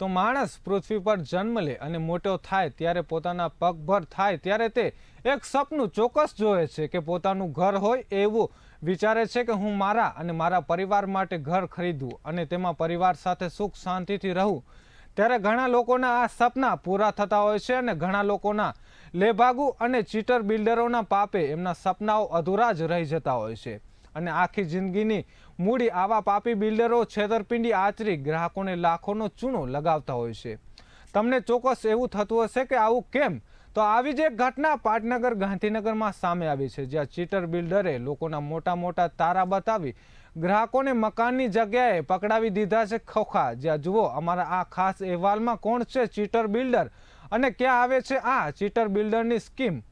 તો માણસ પૃથ્વી પર જન્મ લે અને મોટો થાય ત્યારે પોતાના પગભર થાય ત્યારે તે એક સપનું ચોક્કસ જોવે છે કે પોતાનું ઘર હોય એવું વિચારે છે કે હું મારા અને મારા પરિવાર માટે ઘર ખરીદવું અને તેમાં પરિવાર સાથે સુખ શાંતિથી રહું. ત્યારે ઘણા લોકોના આ સપના પૂરા થતા હોય છે અને ઘણા લોકોના લેભાગુ અને ચીટર બિલ્ડરોના પાપે એમના સપનાઓ અધૂરા જ રહી જતા હોય છે. અને આખી જિંદગીની મૂડી આવા પાપી બિલ્ડરો છેતરપિંડી આચરી ગ્રાહકોને લાખોનો ચૂનો લગાવતા હોય છે. તમને ચોક્કસ એવું થતું હશે કે આવું કેમ? તો આવી જ એક ઘટના પાટનગર ગાંધીનગરમાં સામે આવી છે, જ્યાં ચીટર બિલ્ડરે લોકોના મોટા મોટા તારા બતાવી ગ્રાહકોને મકાનની જગ્યાએ પકડાવી દીધા છે ખોખા. જ્યાં જુઓ, અમારા આ ખાસ અહેવાલમાં કોણ છે ચીટર બિલ્ડર અને ક્યાં આવે છે આ ચીટર બિલ્ડરની સ્કીમ?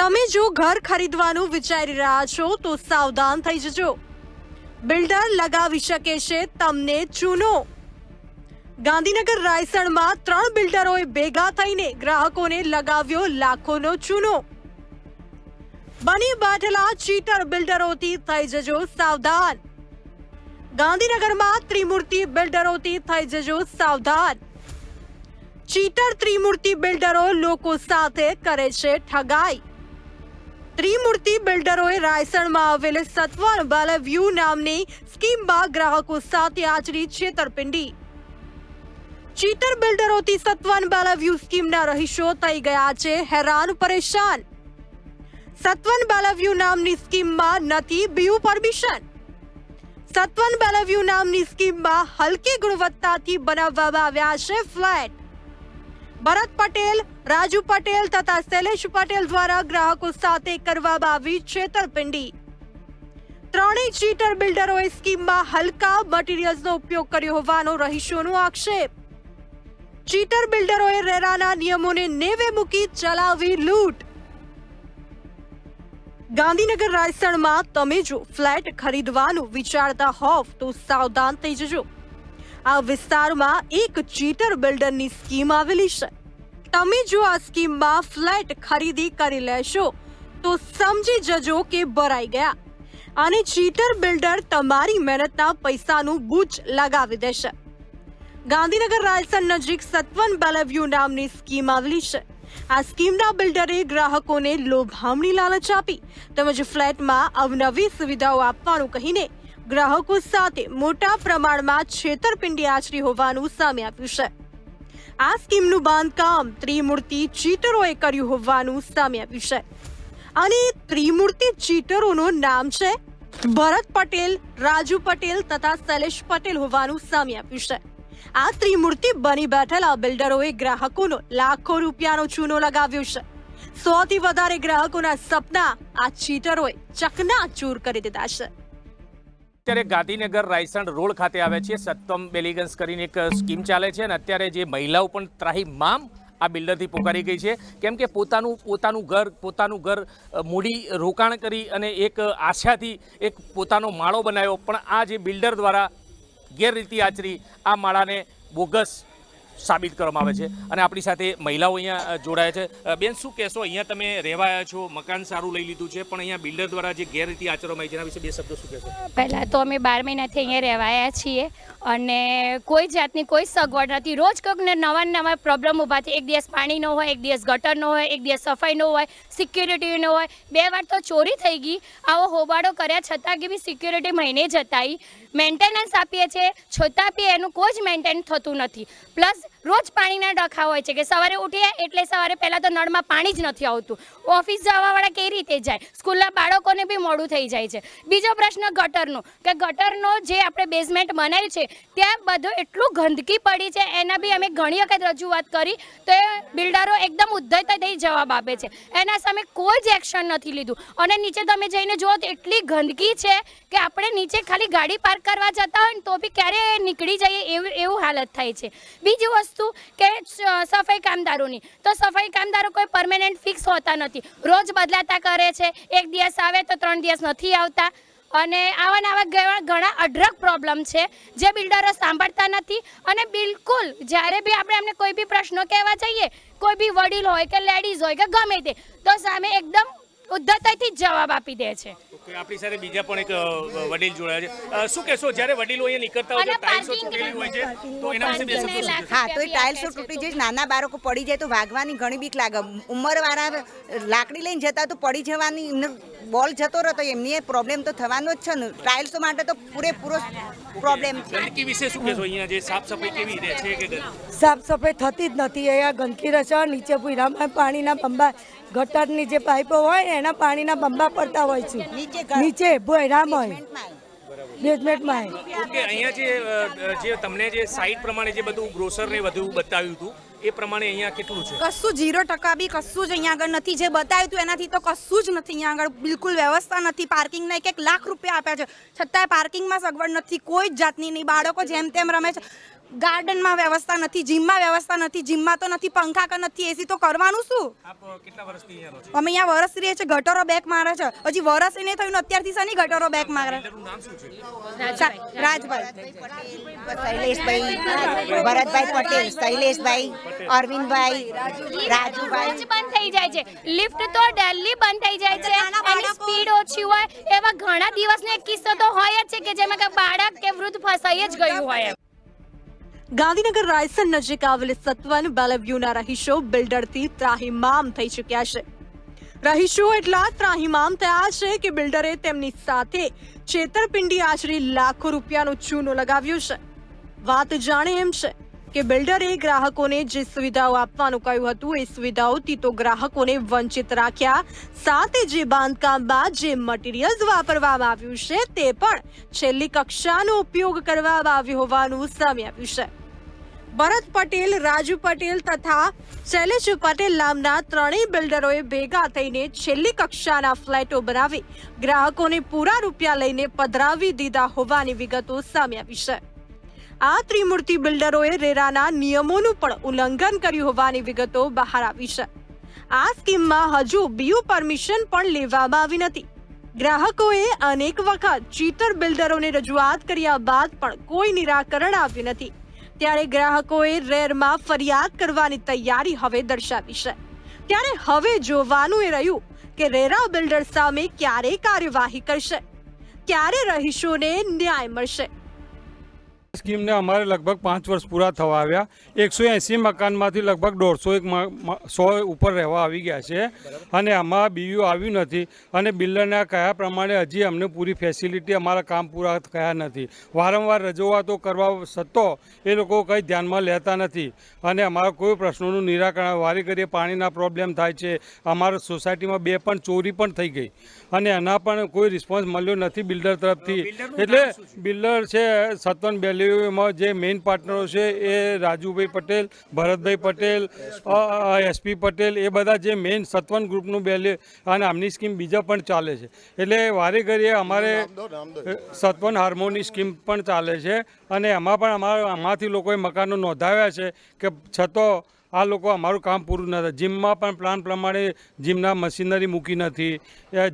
તમે જો ઘર ખરીદવાનું વિચારી રહ્યા છો, તો સાવધાન થઈ જજો. બિલ્ડર લગાવી શકે છે તમને ચૂનો. ગાંધીનગર રાયસણમાં ત્રણ બિલ્ડરોએ ભેગા થઈને ગ્રાહકોને લગાવ્યો લાખોનો ચૂનો. બની બાટલા ચીટર બિલ્ડરોથી થઈ જજો સાવધાન. ગાંધીનગરમાં ત્રિમૂર્તિ બિલ્ડરોથી થઈ જજો સાવધાન. ચીટર ત્રિમૂર્તિ બિલ્ડરો લોકો સાથે કરે છે ઠગાઈ. ત્રિમૂર્તિ બિલ્ડરોએ રાયસણમાં આવેલ સત્વન વ્યૂ નામની સ્કીમમાં ગ્રાહકો સાથે આચરી છેતરપિંડી. ચીટર બિલ્ડરોથી સત્વન બેલવ્યુ સ્કીમના રહીશો થઈ ગયા છે હેરાન પરેશાન. સત્વન બેલવ્યુ નામની સ્કીમમાં નથી બીયુ પરમિશન. સત્વન બેલવ્યુ નામની સ્કીમમાં હલકી ગુણવત્તાથી બનાવવામાં આવ્યા છે ફ્લેટ. ભરત પટેલ, રાજુ પટેલ તથા શૈલેષ પટેલ દ્વારા ગ્રાહકો સાથે કરવામાં આવી છેતરપિંડી. ત્રણેય ચીટર બિલ્ડરોએ સ્કીમમાં હલકા મટીરીયલ્સનો ઉપયોગ કર્યો હોવાનો રહીશોનો આક્ષેપ. ચીટર બિલ્ડરોએ રેરાના નિયમોને નેવે મૂકી ચલાવી લૂંટ. ગાંધીનગર રાયસણમાં તમે જો ફ્લેટ ખરીદવાનું વિચારતા હોવ તો સાવધાન થઈ જજો. આ વિસ્તારમાં એક ચીટર બિલ્ડરની સ્કીમ આવેલી છે. તમે જો આ સ્કીમમાં ફ્લેટ ખરીદી કરી લેશો, તો સમજી જજો કે ભરાઈ ગયા. અને ચીટર બિલ્ડર તમારી મહેનતના પૈસાનું બૂચ લગાવી દેશે. ગાંધીનગર રાયસન નજીક સત્વન બેલેવ્યુ નામની સ્કીમ આવેલી છે. આ સ્કીમના બિલ્ડરે ગ્રાહકોને લોભામણી લાલચ આપી. તેમજ ફ્લેટમાં અવનવી સુવિધાઓ આપવાનું કહીને ગ્રાહકો સાથે મોટા પ્રમાણમાં છેતરપિંડી આચરી હોવાનું સામે આવ્યું છે. આ સ્કીમનું બાંધકામ ત્રિમૂર્તિ ચીટરોએ કર્યું હોવાનું સામે આવ્યું છે. અને ત્રિમૂર્તિ ચીટરોનું નામ છે ભરત પટેલ, રાજુ પટેલ તથા શૈલેષ પટેલ હોવાનું સામે આવ્યું છે. આ ત્રિમૂર્તિ બની બેઠેલા બિલ્ડરોએ ગ્રાહકોનો લાખો રૂપિયાનો ચૂનો લગાવ્યો છે. સોથી વધારે ગ્રાહકોના સપના આ ચીટરોએ ચકનાચૂર કરી દીધા છે. અત્યારે ગાંધીનગર રાયસણ રોડ ખાતે આવે છે. સત્તમ બેલિગન્સ કરીને એક સ્કીમ ચાલે છે અને અત્યારે જે મહિલાઓ પણ ત્રાહીમામ આ બિલ્ડરથી પોકારી ગઈ છે. કેમ કે પોતાનું પોતાનું ઘર પોતાનું ઘર મૂડી રોકાણ કરી અને એક આશાથી એક પોતાનો માળો બનાવ્યો. પણ આ જે બિલ્ડર દ્વારા ગેરરીતિ આચરી, આ માળાને બોગસ સાબિત કરવામાં આવે છે. અને આપણી સાથે મહિલાઓ અહીંયા જોડાયા છે. બેન, શું કહેશો? અહીંયા તમે રહેવાયા છો, મકાન સારું લઈ લીધું છે, પણ અહીંયા બિલ્ડર દ્વારા જે ગેરરીતિ આચરવામાં આવી છે, એના વિશે બે શબ્દો શું કહેશો? પહેલાં તો અમે બાર મહિનાથી અહીંયા રહેવાયા છીએ અને કોઈ જાતની કોઈ સગવડ નથી. રોજ કંઈક નવા નવા પ્રોબ્લેમ ઊભા છે એક દિવસ પાણી ન હોય, એક દિવસ ગટર ન હોય, એક દિવસ સફાઈ ન હોય સિક્યુરિટી ન હોય. બે વાર તો ચોરી થઈ ગઈ. આવો હોબાળો કર્યા છતાં કે બી સિક્યુરિટી મહિને જતાઈ. મેન્ટેનન્સ આપીએ છીએ. છતાં બી એનું કોઈ જ મેન્ટેન થતું નથી. પ્લસ રોજ પાણીના ડખા હોય છે કે સવારે ઉઠીએ એટલે સવારે પહેલાં તો નળમાં પાણી જ નથી આવતું. ઓફિસ જવાવાળા કઈ રીતે જાય? સ્કૂલના બાળકોને બી મોડું થઈ જાય છે. બીજો પ્રશ્ન ગટરનો, કે ગટરનો જે આપણે બેઝમેન્ટ બનાવ્યું છે, ત્યાં બધું એટલું ગંદકી પડી છે, એના બી અમે ઘણી વખત રજૂઆત કરી, તો એ બિલ્ડરો એકદમ ઉદ્ધતથી જવાબ આપે છે. એના સામે કોઈ જ એક્શન નથી લીધું. અને નીચે તમે જઈને જુઓ તો એટલી ગંદકી છે કે આપણે નીચે ખાલી ગાડી પાર્ક કરવા જતા હોય ને તો બી ક્યારે નીકળી જઈએ એવું એવું હાલત થાય છે. બીજી વસ્તુ કે સફાઈ કામદારોની. તો સફાઈ કામદારો કોઈ પરમેનન્ટ ફિક્સ હોતા નથી. રોજ બદલાતા કરે છે. એક દિવસ આવે તો ત્રણ દિવસ નથી આવતા. અને આવા આવા ઘણા અઢળક પ્રોબ્લેમ છે જે બિલ્ડરો સાંભળતા નથી. અને બિલકુલ જ્યારે બી આપણે એમને કોઈ બી પ્રશ્નો કહેવા જઈએ, કોઈ બી વડીલ હોય કે લેડીઝ હોય કે ગમે તે, તો સામે એકદમ ઉદ્ધતાઈથી જવાબ આપી દે છે. આપણી સાથે બીજા પણ એક વડીલ જોડાયા છે. શું કહેશો જ્યારે વડીલો અહીંયા નીકળતા હોય parking તૂટેલી હોય છે તો એના વિશે બે શબ્દો? હા તો એ ટાઇલ્સો તૂટી જાય નાના બાળકો પડી જાય તો વાગવાની ઘણી બીક લાગે. ઉંમરવાળા લાકડી લઈને જતા તો પડી જવાની બોલ જતો રહે તો એમની પ્રોબ્લેમ તો થવાનો જ છે ને. ટાઇલ્સો માટે તો પૂરેપૂરો પ્રોબ્લેમ છે. ગંદકી વિશે શું કહેશો? અહીંયા જે સાફ સફાઈ કેવી રહે છે કે સાફ સફાઈ થતી જ નથી. અહીંયા ગંદકી રચા નીચે ભૂરામાં પાણીના બંબા ગટરની જે પાઇપો હોય એના પાણીના બંબા પડતા હોય છે. નીચે નીચે ભોયરામાં. હોય બેઝમેન્ટમાં. ઓકે અહીંયા જે જે તમને જે સાઇટ પ્રમાણે જે બધું ગ્રોસર ને બધું બતાવ્યું હતું એ પ્રમાણે અહીંયા કેટલું છે? કશું જીરો ટકા બી કશું જ અહીંયા આગળ નથી. જે બતાવ્યું હતું એનાથી તો કશું જ નથી અહીંયા આગળ. બિલકુલ વ્યવસ્થા નથી. પાર્કિંગના એક એક લાખ રૂપિયા આપ્યા છે. છતાંય પાર્કિંગમાં સગવડ નથી. કોઈ જ જાતની નહીં. બાળકો જેમ તેમ રમે છે. ગાર્ડનમાં વ્યવસ્થા નથી જીમમાં વ્યવસ્થા નથી જીમમાં તો નથી પંખા કે નથી એસી તો કરવાનું શું? આપ કેટલા વર્ષથી અહીંયા રહો છો? અમે અહીંયા વરસ રહીએ છીએ ગટરો બેક મારે છે. હજી વરસ એને થયું ને અત્યારથી શાની ગટરો બેક મારે? બિલ્ડરનું નામ શું છે? સા- રાજભાઈ. શૈલેષભાઈ ભરતભાઈ પટેલ શૈલેષભાઈ અરવિંદભાઈ રાજુભાઈ. બંધ થઈ જાય છે. લિફ્ટ તો ડેલી બંધ થઈ જાય છે. એની સ્પીડ ઓછી હોય. એવા ઘણા દિવસનો એક કિસ્સો તો હોય જ છે કે જેમાં કે બાળક કે વૃદ્ધ ફસાઈ જ ગયું હોય એમ. ગાંધીનગર રાયસન નજીક આવેલ સત્વન બેલેવ્યુના રહીશો બિલ્ડરથી ત્રાહિમામ થઈ ચૂક્યા છે. રહીશો એટલા ત્રાહિમામ થયા છે કે બિલ્ડરે તેમની સાથે છેતરપિંડી આચરી લાખો રૂપિયાનો ચૂનો લગાવ્યો છે. વાત જાણે એમ છે કે બિલ્ડરે ગ્રાહકોને જે સુવિધાઓ આપવાનું કહ્યું હતું, એ સુવિધાઓથી તો ગ્રાહકોને વંચિત રાખ્યા. સાથે જે બાંધકામમાં જે મટીરિયલ્સ વાપરવામાં આવ્યું છે, તે પણ છેલ્લી કક્ષાનો ઉપયોગ કરવામાં આવ્યો હોવાનું સામે આવ્યું છે. ભરત પટેલ, રાજુ પટેલ તથા શૈલેષ પટેલ નામના ત્રણેય બિલ્ડરોએ ભેગા થઈને છેલ્લી કક્ષાના ફ્લેટો બનાવી ગ્રાહકોને પૂરા રૂપિયા લઈને પધરાવી દીધા હોવાની વિગતો સામે આવી છે. આ ત્રિમૂર્તિ બિલ્ડરોએ રેરાના નિયમોનું પણ ઉલ્લંઘન કર્યું હોવાની વિગતો બહાર આવી છે. આ સ્કીમમાં હજુ બીયુ પરમિશન પણ લેવામાં આવી નથી. ગ્રાહકોએ અનેક વખત ચીટર બિલ્ડરોને રજૂઆત કર્યા બાદ પણ કોઈ નિરાકરણ આવ્યું નથી. ત્યારે ગ્રાહકોએ રેરમાં ફરિયાદ કરવાની તૈયારી હવે દર્શાવી છે. ત્યારે હવે જોવાનું એ રહ્યું કે રેરા બિલ્ડર સામે ક્યારે કાર્યવાહી કરશે? ક્યારે રહીશોને ન્યાય મળશે? સ્કીમને અમારે લગભગ પાંચ વર્ષ પૂરા થવા આવ્યા. એકસો એંસી મકાનમાંથી લગભગ દોઢસો એક સો ઉપર રહેવા આવી ગયા છે. અને આમાં બીયુ આવ્યું નથી. અને બિલ્ડરના કયા પ્રમાણે હજી અમને પૂરી ફેસિલિટી અમારા કામ પૂરા થયા નથી. વારંવાર રજૂઆતો કરવા સત્તો એ લોકો કંઈ ધ્યાનમાં લેતા નથી. અને અમારા કોઈ પ્રશ્નોનું નિરાકરણ વારી કરીએ પાણીના પ્રોબ્લેમ થાય છે. અમારા સોસાયટીમાં બે પણ ચોરી પણ થઈ ગઈ. અને એના પણ કોઈ રિસ્પોન્સ મળ્યો નથી બિલ્ડર તરફથી. એટલે બિલ્ડર છે સત્વન બેલીમાં જે મેઇન પાર્ટનરો છે એ રાજુભાઈ પટેલ ભરતભાઈ પટેલ એસપી પટેલ એ બધા જે મેઇન સત્વન ગ્રુપનું બેલી અને આમની સ્કીમ બીજા પણ ચાલે છે. એટલે વારે ઘડીએ અમારે સત્વન હાર્મોની સ્કીમ પણ ચાલે છે અને એમાં પણ અમારા આમાંથી લોકોએ મકાનો નોંધાવ્યા છે કે છતો આ લોકો અમારું કામ પૂરું નથી જીમમાં પણ પ્લાન પ્રમાણે જીમના મશીનરી મૂકી નથી.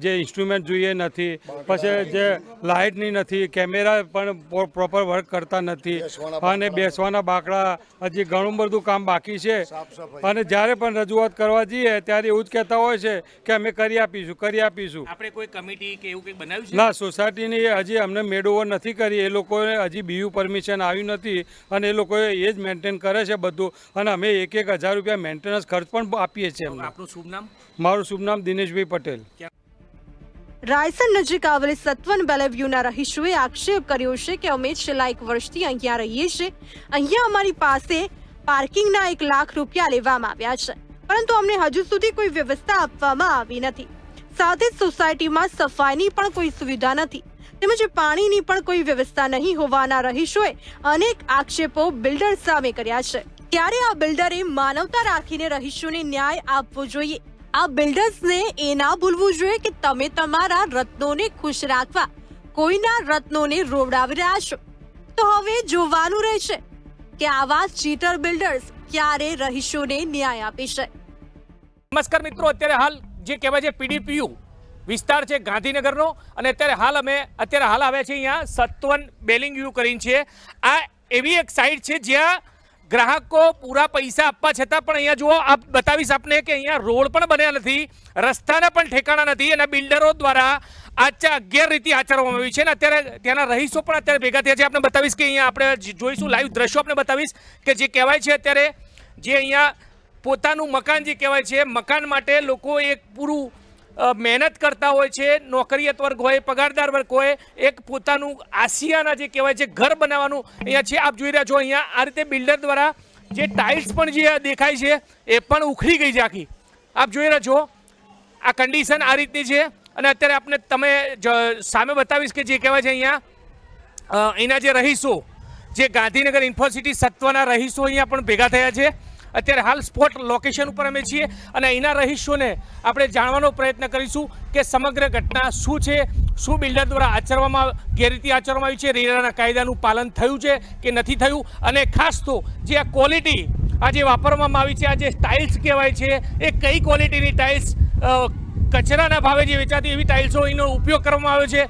જે ઇન્સ્ટ્રુમેન્ટ જોઈએ નથી. પછી જે લાઇટની નથી. કેમેરા પણ પ્રોપર વર્ક કરતા નથી. અને બેસવાના બાકડા. હજી ઘણું બધું કામ બાકી છે. અને જ્યારે પણ રજૂઆત કરવા જઈએ ત્યારે એવું જ કહેતા હોય છે કે અમે કરી આપીશું કરી આપીશું. આપણે કોઈ કમિટી કે એવું કંઈક બનાવ્યું ના સોસાયટીની હજી અમને મેળવો નથી કરી. એ લોકોએ હજી બીયુ પરમિશન આવ્યું નથી. અને એ લોકોએ એ જ મેન્ટેન કરે છે બધું. અને અમે એક એક હજાર રૂપિયા મેન્ટેનન્સ ખર્ચ પણ આપીએ છીએ એમને. આપનું શુભ નામ? મારું શુભ નામ દિનેશભાઈ પટેલ. રાયસન નજીક આવેલી સત્વન બેલેવ્યુના રહીશોએ આક્ષેપ કર્યો છે કે અમે છેલ્લા એક વર્ષથી અહીંયા રહીએ છીએ. અહીંયા અમારી પાસે પાર્કિંગના એક લાખ રૂપિયા લેવામાં આવ્યા છે. પરંતુ અમને હજુ સુધી કોઈ વ્યવસ્થા આપવામાં આવી નથી. સાથે જ સોસાયટીમાં સફાઈની પણ કોઈ સુવિધા નથી. તેમજ પાણીની પણ કોઈ વ્યવસ્થા નહીં હોવાના રહીશોએ અનેક આક્ષેપો બિલ્ડર સામે કર્યા છે. ત્યારે આ બિલ્ડરે માનવતા રાખીને રહીશોને ન્યાય આપવો જોઈએ. આ બિલ્ડર્સને એ ના ભૂલવું જોઈએ કે તમે તમારા રત્નોને ખુશ રાખવા. કોઈના રત્નોને રોવડાવી રહ્યા છો. તો હવે જોવાનું રહેશે કે આવા ચીટર બિલ્ડર્સ ક્યારે રહીશોને ન્યાય આપી છે. નમસ્કાર મિત્રો, અત્યારે હાલ જે કહેવાય છે પીડીપીયુ વિસ્તાર છે ગાંધીનગરનો અને અત્યારે હાલ અમે, અત્યારે હાલ આવ્યા છે અહીંયા સત્વન બેલિંગ વ્યૂ કરીને છે આ એવી એક સાઇટ છે જ્યાં ગ્રાહકો પૂરા પૈસા આપવા છતાં પણ અહીંયા જુઓ, આપ બતાવીશ આપને કે અહીંયા રોડ પણ બન્યા નથી, રસ્તાના પણ ઠેકાણા નથી અને બિલ્ડરો દ્વારા આચા ગેરરીતિ આચરવામાં આવી છે અને અત્યારે ત્યાંના રહીશો પણ અત્યારે ભેગા થયા છે. આપણે બતાવીશ કે અહીંયા આપણે જોઈશું, લાઈવ દ્રશ્યો આપણે બતાવીશ કે જે કહેવાય છે અત્યારે, જે અહીંયા પોતાનું મકાન જે કહેવાય છે, મકાન માટે લોકો એક પૂરું મહેનત કરતા હોય છે નોકરિયાત વર્ગ હોય, પગારદાર વર્ગ હોય, એક પોતાનું આસિયાના જે કહેવાય છે, ઘર બનાવવાનું અહીંયા છે. આપ જોઈ રહ્યા છો અહીંયા આ રીતે બિલ્ડર દ્વારા જે ટાઇલ્સ પણ જે દેખાય છે, એ પણ ઉખડી ગઈ છે આખી. આપ જોઈ રહ્યા છો, આ કન્ડિશન આ રીતની છે. અને અત્યારે આપણે તમે સામે બતાવીશ કે જે કહેવાય છે અહીંયા અહીંના જે રહીશો, જે ગાંધીનગર ઇન્ફોસિટી સત્વના રહીશો અહીંયા પણ ભેગા થયા છે. અત્યારે હાલ સ્પોટ લોકેશન ઉપર અમે છીએ અને અહીંના રહીશોને આપણે જાણવાનો પ્રયત્ન કરીશું કે સમગ્ર ઘટના શું છે, શું બિલ્ડર દ્વારા આચરવામાં ગેરરીતિ આચરવામાં આવી છે, રેરાના કાયદાનું પાલન થયું છે કે નથી થયું? અને ખાસ તો જે આ ક્વોલિટી આ જે વાપરવામાં આવી છે, આ જે ટાઇલ્સ કહેવાય છે, એ કઈ ક્વોલિટીની ટાઇલ્સ કચરાના ભાવે જે વેચાતી એવી ટાઇલ્સો એનો ઉપયોગ કરવામાં આવ્યો છે?